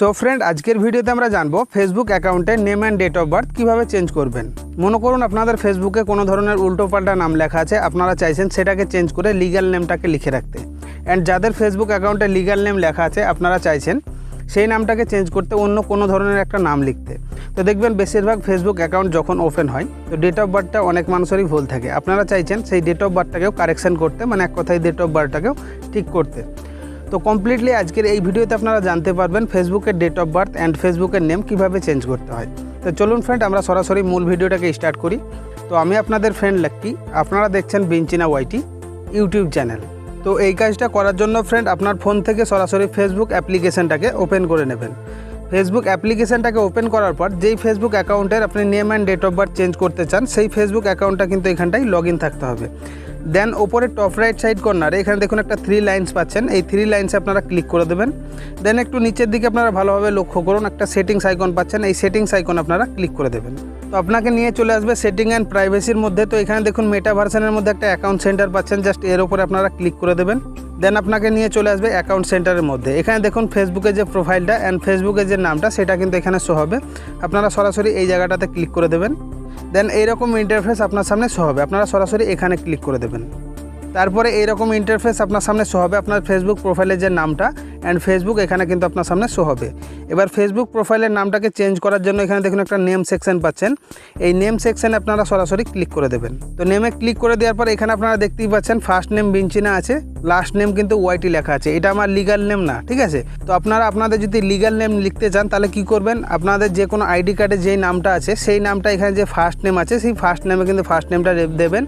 So friend আজকের ভিডিওতে আমরা জানব ফেসবুক অ্যাকাউন্টে name and date of birth কীভাবে চেঞ্জ করবেন। মনে করুন আপনাদের ফেসবুকে কোনো ধরনের উল্টোপাল্টা নাম লেখা আছে, আপনারা চাইছেন সেটাকে চেঞ্জ করে লিগ্যাল নেমটাকে লিখে রাখতে। অ্যান্ড যাদের ফেসবুক অ্যাকাউন্টে লিগ্যাল নেম লেখা আছে, আপনারা চাইছেন সেই নামটাকে চেঞ্জ করতে অন্য কোনো ধরনের একটা নাম লিখতে। তো দেখবেন বেশিরভাগ ফেসবুক অ্যাকাউন্ট যখন ওপেন হয়, তো ডেট অফ বার্থটা অনেক মানুষেরই ভুল থাকে। আপনারা চাইছেন সেই ডেট অফ বার্থটাকেও কারেকশন করতে মানে এক কথায় ডেট অফ বার্থটাকেও ঠিক করতে। তো কমপ্লিটলি আজকের এই ভিডিওতে আপনারা জানতে পারবেন ফেসবুকের ডেট অফ বার্থ অ্যান্ড ফেসবুকের নেম কীভাবে চেঞ্জ করতে হয়। তো চলুন ফ্রেন্ড আমরা সরাসরি মূল ভিডিওটাকে স্টার্ট করি। তো আমি আপনাদের ফ্রেন্ড লাক্কি আপনারা দেখছেন বিঞ্চিনা ওয়াইটি ইউটিউব চ্যানেল তো এই কাজটা করার জন্য ফ্রেন্ড আপনার ফোন থেকে সরাসরি ফেসবুক অ্যাপ্লিকেশনটাকে ওপেন করে নেবেন। ফেসবুক অ্যাপ্লিকেশনটাকে ওপেন করার পর যেই ফেসবুক অ্যাকাউন্টের আপনি name and date of birth change করতে চান, সেই ফেসবুক অ্যাকাউন্টটা কিন্তু এখানটায় লগ থাকতে হবে। দেন ওপরে টপ রাইট সাইড কর্নারে এখানে দেখুন একটা থ্রি লাইন্স পাচ্ছেন। এই থ্রি লাইন্সে আপনারা ক্লিক করে দেবেন। দেন একটু নিচের দিকে আপনারা ভালোভাবে লক্ষ্য করুন, একটা সেটিংস আইকন পাচ্ছেন। এই সেটিংস আইকন আপনারা ক্লিক করে দেবেন। তো আপনাকে নিয়ে চলে আসবে সেটিং অ্যান্ড প্রাইভেসির মধ্যে। তো এখানে দেখুন মেটা ভার্সনের মধ্যে একটা অ্যাকাউন্ট সেন্টার পাচ্ছেন। জাস্ট এর ওপরে আপনারা ক্লিক করে দেবেন। দেন আপনাকে নিয়ে চলে আসবে অ্যাকাউন্ট সেন্টারের মধ্যে। এখানে দেখুন ফেসবুকের যে প্রোফাইলটা অ্যান্ড ফেসবুকের যে নামটা, সেটা কিন্তু এখানে শো হবে। আপনারা সরাসরি এই জায়গাটাতে ক্লিক করে দেবেন। দেন এইরকম ইন্টারফেস আপনার সামনে শো হবে। আপনারা সরাসরি এখানে ক্লিক করে দেবেন। তারপরে এইরকম ইন্টারফেস আপনার সামনে শো হবে। আপনার ফেসবুক প্রোফাইলের যে নামটা অ্যান্ড ফেসবুক এখানে কিন্তু আপনার সামনে শো হবে। এবার ফেসবুক প্রোফাইলের নামটাকে চেঞ্জ করার জন্য এখানে দেখুন একটা নেম সেকশন পাচ্ছেন। এই নেম সেকশনে আপনারা সরাসরি ক্লিক করে দেবেন। তো নেমে ক্লিক করে দেওয়ার পর এখানে আপনারা দেখতেই পাচ্ছেন ফার্স্ট নেম বিঞ্চিনা আছে লাস্ট নেম কিন্তু ওয়াইটি লেখা আছে। এটা আমার লিগাল নেম না, ঠিক আছে? তো আপনারা আপনাদের যদি লিগাল নেম লিখতে চান, তাহলে কি করবেন? আপনাদের যে কোনো আইডি কার্ডে যেই নামটা আছে, সেই নামটা এখানে যে ফার্স্ট নেম আছে, সেই ফার্স্ট নেমে কিন্তু ফার্স্ট নেমটা দেবেন।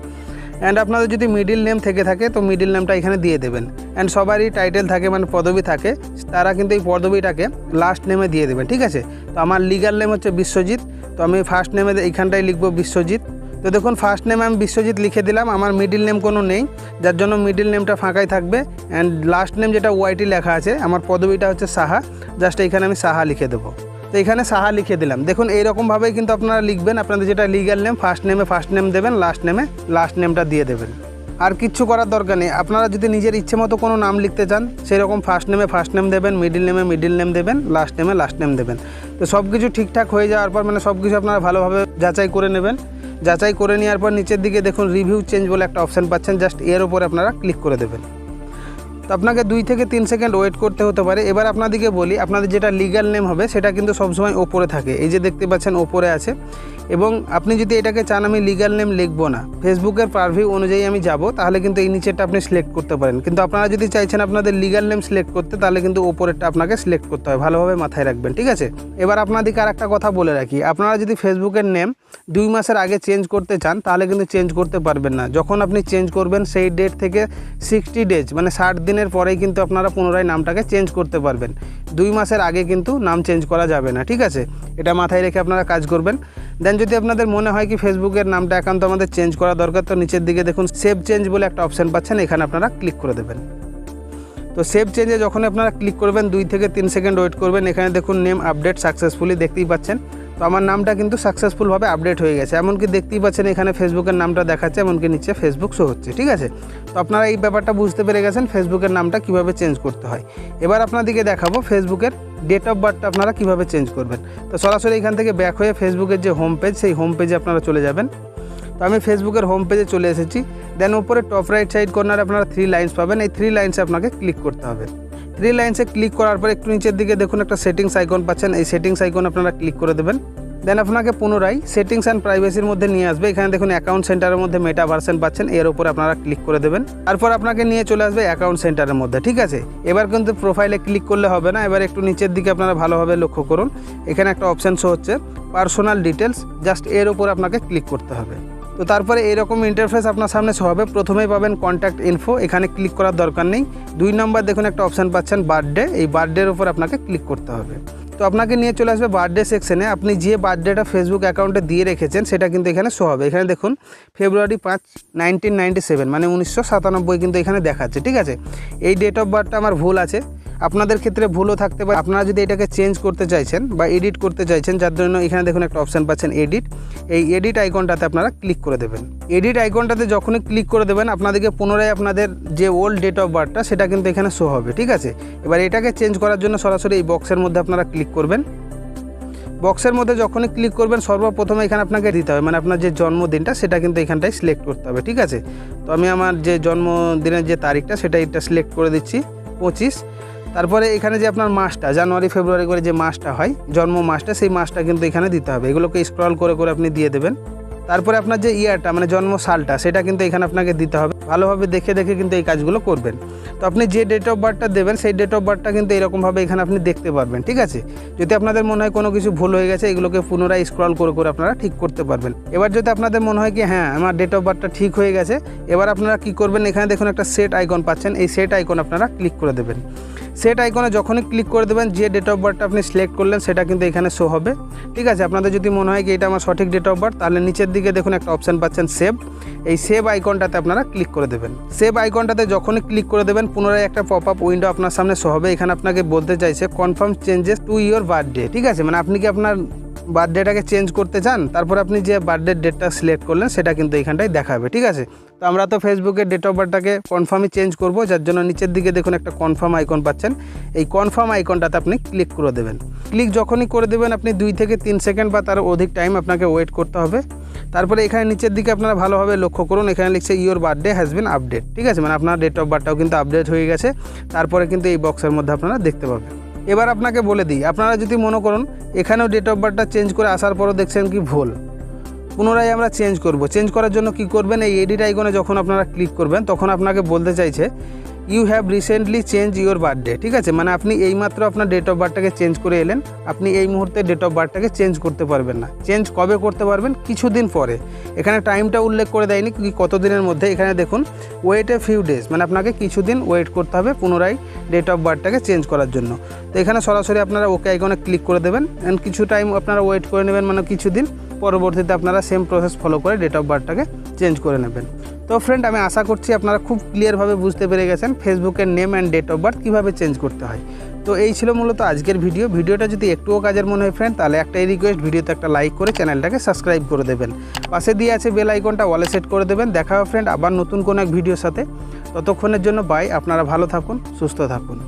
অ্যান্ড আপনাদের যদি মিডিল নেম থেকে থাকে, তো মিডিল নেমটা এখানে দিয়ে দেবেন। অ্যান্ড সবারই টাইটেল থাকে মানে পদবি থাকে, তারা কিন্তু এই পদবিটাকে লাস্ট নেমে দিয়ে দেবেন ঠিক আছে? তো আমার লিগাল নেম হচ্ছে বিশ্বজিৎ, তো আমি ফার্স্ট নেমে এইখানটায় লিখব বিশ্বজিৎ। তো দেখুন ফার্স্ট নেম আমি বিশ্বজিৎ লিখে দিলাম, আমার মিডিল নেম কোনো নেই, যার জন্য মিডিল নেমটা ফাঁকাই থাকবে। অ্যান্ড লাস্ট নেম যেটা ওয়াইটি লেখা আছে, আমার পদবিটা হচ্ছে সাহা জাস্ট এখানে আমি সাহা লিখে দেবো। তো এখানে সাহা লিখে দিলাম। দেখুন এইরকমভাবেই কিন্তু আপনারা লিখবেন। আপনাদের যেটা লিগাল নেম ফার্স্ট নেমে ফার্স্ট নেম দেবেন লাস্ট নেমে লাস্ট নেমটা দিয়ে দেবেন। আর কিচ্ছু করার দরকার নেই। আপনারা যদি নিজের ইচ্ছে মতো কোনো নাম লিখতে চান, সেরকম ফার্স্ট নেমে ফার্স্ট নেম দেবেন মিডিল নেমে মিডিল নেম দেবেন লাস্ট নেমে লাস্ট নেম দেবেন। তো সব কিছু ঠিকঠাক হয়ে যাওয়ার পর মানে সব কিছু আপনারা ভালোভাবে যাচাই করে নেবেন। যাচাই করে নেওয়ার পর, নিচের দিকে দেখুন রিভিউ চেঞ্জ বলে একটা অপশান পাচ্ছেন। জাস্ট এর উপরে আপনারা ক্লিক করে দেবেন। তো আপনাকে দুই থেকে তিন সেকেন্ড ওয়েট করতে হতে পারে। এবার আপনাদেরকে বলি, আপনাদের যেটা লিগ্যাল নেম হবে, সেটা কিন্তু সবসময় ওপরে থাকে। এই যে দেখতে পাচ্ছেন, ওপরে আছে। এবং আপনি যদি এটাকে চান, আমি লিগাল নেম লিখব না। ফেসবুকের পারভিউ অনুযায়ী আমি যাব, তাহলে কিন্তু এই নিচেরটা আপনি সিলেক্ট করতে পারেন। কিন্তু আপনারা যদি চাইছেন আপনাদের লিগ্যাল নেম সিলেক্ট করতে, তাহলে কিন্তু ওপরেরটা আপনাকে সিলেক্ট করতে হয় ভালোভাবে মাথায় রাখবেন, ঠিক আছে? এবার আপনাদেরকে আর একটা কথা বলে রাখি। আপনারা যদি ফেসবুকের নেম দুই মাসের আগে চেঞ্জ করতে চান, তাহলে কিন্তু চেঞ্জ করতে পারবেন না। যখন আপনি চেঞ্জ করবেন, সেই ডেট থেকে সিক্সটি ডেজ মানে ষাট দিনের পরেই কিন্তু আপনারা পুনরায় নামটাকে চেঞ্জ করতে পারবেন। দুই মাসের আগে কিন্তু নাম চেঞ্জ করা যাবে না, ঠিক আছে? এটা মাথায় রেখে আপনারা কাজ করবেন। দেন যদি আপনাদের মনে হয় কি ফেসবুকের নামটা একান্ত আমাদের চেঞ্জ করা দরকার, তো নিচের দিকে দেখুন সেভ চেঞ্জ বলে একটা অপশান পাচ্ছেন, এখানে আপনারা ক্লিক করে দেবেন। তো সেভ চেঞ্জে যখন আপনারা ক্লিক করবেন, দুই থেকে তিন সেকেন্ড ওয়েট করবেন, এখানে দেখুন নেম আপডেট সাকসেসফুলি দেখতেই পাচ্ছেন। তো আমার নামটা কিন্তু সাকসেসফুলভাবে আপডেট হয়ে গেছে। এমনকি দেখতেই পাচ্ছেন এখানে ফেসবুকের নামটা দেখাচ্ছে, এমনকি নিচে ফেসবুক শো হচ্ছে, ঠিক আছে? তো আপনারা এই ব্যাপারটা বুঝতে পেরে গেছেন ফেসবুকের নামটা কীভাবে চেঞ্জ করতে হয়। এবার আপনাদেরকে দেখাবো ফেসবুকের ডেট অফ বার্থটা আপনারা কীভাবে চেঞ্জ করবেন। তো সরাসরি এখান থেকে ব্যাক হয়ে ফেসবুকের যে হোম পেজ সেই হোম পেজে আপনারা চলে যাবেন। তো আমি ফেসবুকের হোম পেজে চলে এসেছি। দেন উপরে টপ রাইট সাইড কর্নারে আপনারা থ্রি লাইন্স পাবেন। এই থ্রি লাইন্সে আপনাকে ক্লিক করতে হবে। থ্রি লাইন্সে ক্লিক করার পর একটু নিচের দিকে দেখুন একটা সেটিংস আইকন পাচ্ছেন। এই সেটিংস আইকন আপনারা ক্লিক করে দেবেন। দেন আপনাকে পুনরায় সেটিংস অ্যান্ড প্রাইভেসির মধ্যে নিয়ে আসবে। এখানে দেখুন অ্যাকাউন্ট সেন্টারের মধ্যে মেটা ভার্সন পাচ্ছেন। এর উপরে আপনারা ক্লিক করে দেবেন। তারপর আপনাকে নিয়ে চলে আসবে অ্যাকাউন্ট সেন্টারের মধ্যে, ঠিক আছে? এবার কিন্তু প্রোফাইলে ক্লিক করলে হবে না। এবার একটু নিচের দিকে আপনারা ভালোভাবে লক্ষ্য করুন। এখানে একটা অপশান শো হচ্ছে পার্সোনাল ডিটেলস জাস্ট এর উপরে আপনাকে ক্লিক করতে হবে। তো তারপরে এরকম ইন্টারফেস আপনার সামনে হবে। প্রথমেই পাবেন কন্ট্যাক্ট ইনফো এখানে ক্লিক করার দরকার নেই। দুই নম্বর দেখুন একটা অপশান পাচ্ছেন বার্থডে এই বার্থডের উপর আপনাকে ক্লিক করতে হবে। তো আপনাকে নিয়ে চলে আসবে বার্থডে সেকশনে আপনি যে বার্থডেটা ফেসবুক অ্যাকাউন্টে দিয়ে রেখেছেন, সেটা কিন্তু এখানে শো হবে। এখানে দেখুন ফেব্রুয়ারি পাঁচ নাইনটিন নাইনটি সেভেন মানে উনিশশো সাতানব্বই কিন্তু এখানে দেখাচ্ছে, ঠিক আছে? এই ডেট অফ বার্থটা আমার ভুল আছে। আপনাদের ক্ষেত্রে ভুলও থাকতে পারে। আপনারা যদি এটাকে চেঞ্জ করতে চাইছেন বা এডিট করতে চাইছেন, যার জন্য এখানে দেখুন একটা অপশান পাচ্ছেন এডিট এই এডিট আইকনটাতে আপনারা ক্লিক করে দেবেন। এডিট আইকনটাতে যখনই ক্লিক করে দেবেন, আপনাদেরকে পুনরায় আপনাদের যে ওল্ড ডেট অফ বার্থটা সেটা কিন্তু এখানে শো হবে, ঠিক আছে? এবার এটাকে চেঞ্জ করার জন্য সরাসরি এই বক্সের মধ্যে আপনারা ক্লিক করবেন। বক্সের মধ্যে যখনই ক্লিক করবেন, সর্বপ্রথমে এখানে আপনাকে দিতে হবে মানে আপনার যে জন্মদিনটা, সেটা কিন্তু এখানটায় সিলেক্ট করতে হবে, ঠিক আছে? তো আমি আমার যে জন্মদিনের যে তারিখটা, সেটা এটা সিলেক্ট করে দিচ্ছি, পঁচিশ। তারপরে এখানে যে আপনার মাসটা জানুয়ারি, ফেব্রুয়ারি করে যে মাসটা হয়, জন্ম মাসটা সেই মাসটা কিন্তু এখানে দিতে হবে। এগুলোকে স্ক্রল করে করে আপনি দিয়ে দেবেন। তারপরে আপনার যে ইয়ারটা মানে জন্ম সালটা, সেটা কিন্তু এখানে আপনাকে দিতে হবে। ভালোভাবে দেখে দেখে কিন্তু এই কাজগুলো করবেন। তো আপনি যে ডেট অফ বার্থটা দেবেন, সেই ডেট অফ বার্থটা কিন্তু এরকমভাবে এখানে আপনি দেখতে পারবেন, ঠিক আছে? যদি আপনাদের মনে হয় কোনো কিছু ভুল হয়ে গেছে, এগুলোকে পুনরায় স্ক্রল করে করে আপনারা ঠিক করতে পারবেন। এবার যদি আপনাদের মনে হয় কি হ্যাঁ আমার ডেট অফ বার্থটা ঠিক হয়ে গেছে, এবার আপনারা কি করবেন? এখানে দেখুন একটা সেট আইকন পাচ্ছেন। এই সেট আইকন আপনারা ক্লিক করে দেবেন। সেট আইকনে যখনই ক্লিক করে দেবেন, যে ডেট অফ বার্থটা আপনি সিলেক্ট করলেন, সেটা কিন্তু এখানে শো হবে। ঠিক আছে, আপনাদের যদি মনে হয় কি এটা আমার সঠিক ডেট অফ বার্থ তাহলে নিচের দিকে দেখুন একটা অপশান পাচ্ছেন সেভ এই সেভ আইকনটাতে আপনারা ক্লিক করে দেবেন। সেভ আইকনটাতে যখনই ক্লিক করে দেবেন, পুনরায় একটা পপ আপ উইন্ডো আপনার সামনে শো হবে। এখানে আপনাকে বলতে চাইছে confirm changes to your birthday ঠিক আছে মানে আপনি কি আপনার বার্থডেটাকে চেঞ্জ করতে চান, তারপর আপনি যে বার্থডের ডেটটা সিলেক্ট করলেন, সেটা কিন্তু এখানটায় দেখাবে, ঠিক আছে? তো আমরা তো ফেসবুকের ডেট অফ বার্থটাকে কনফার্মই চেঞ্জ করব, যার জন্য নিচের দিকে দেখুন একটা কনফার্ম আইকন পাচ্ছেন। এই কনফার্ম আইকনটাতে আপনি ক্লিক করে দেবেন। ক্লিক যখনই করে দেবেন, আপনি দুই থেকে তিন সেকেন্ড বা তার অধিক টাইম আপনাকে ওয়েট করতে হবে। তারপরে এখানে নিচের দিকে আপনারা ভালোভাবে লক্ষ্য করুন, এখানে লিখছে your birthday has been updated ঠিক আছে? মানে আপনার ডেট অফ বার্থটাও কিন্তু আপডেট হয়ে গেছে। তারপরে কিন্তু এই বক্সের মধ্যে আপনারা দেখতে পাবেন। এবার আপনাকে বলে দিই, আপনারা যদি মনে করুন এখানেও ডেট অফ বার্থটা চেঞ্জ করে আসার পরও দেখছেন কি ভুল, পুনরায় আমরা চেঞ্জ করব। চেঞ্জ করার জন্য কি করবেন? এই এডিট আইকনে যখন আপনারা ক্লিক করবেন, তখন আপনাকে বলতে চাইছে you have recently change your birthday ঠিক আছে? মানে আপনি এইমাত্র আপনার ডেট অফ বার্থটাকে চেঞ্জ করে এলেন। আপনি এই মুহূর্তে ডেট অফ বার্থটাকে চেঞ্জ করতে পারবেন না। চেঞ্জ কবে করতে পারবেন? কিছুদিন পরে। এখানে টাইমটা উল্লেখ করে দেয়নি কত দিনের মধ্যে। এখানে দেখুন ওয়েট এ ফিউ ডেজ মানে আপনাকে কিছুদিন ওয়েট করতে হবে পুনরায় ডেট অফ বার্থটাকে চেঞ্জ করার জন্য। তো এখানে সরাসরি আপনারা ওকে আইকনে ক্লিক করে দেবেন। অ্যান্ড কিছু টাইম আপনারা ওয়েট করে নেবেন মানে কিছুদিন পরবর্তীতে আপনারা সেম প্রসেস ফলো করে ডেট অফ বার্থটাকে চেঞ্জ করে নেবেন। তো ফ্রেন্ড আমি আশা করছি আপনারা খুব ক্লিয়ারভাবে বুঝতে পেরে গেছেন ফেসবুকের name and date of birth কীভাবে চেঞ্জ করতে হয়। তো এই ছিল মূলত আজকের ভিডিও ভিডিওটা যদি একটুও কাজের মনে হয় ফ্রেন্ড তাহলে একটাই রিকোয়েস্ট ভিডিওতে একটা লাইক করে চ্যানেলটাকে সাবস্ক্রাইব করে দেবেন। পাশে দিয়ে আছে বেল আইকনটা ওয়ালে সেট করে দেবেন। দেখা হবে ফ্রেন্ড আবার নতুন কোনো এক ভিডিওর সাথে। ততক্ষণের জন্য বাই আপনারা ভালো থাকুন, সুস্থ থাকুন।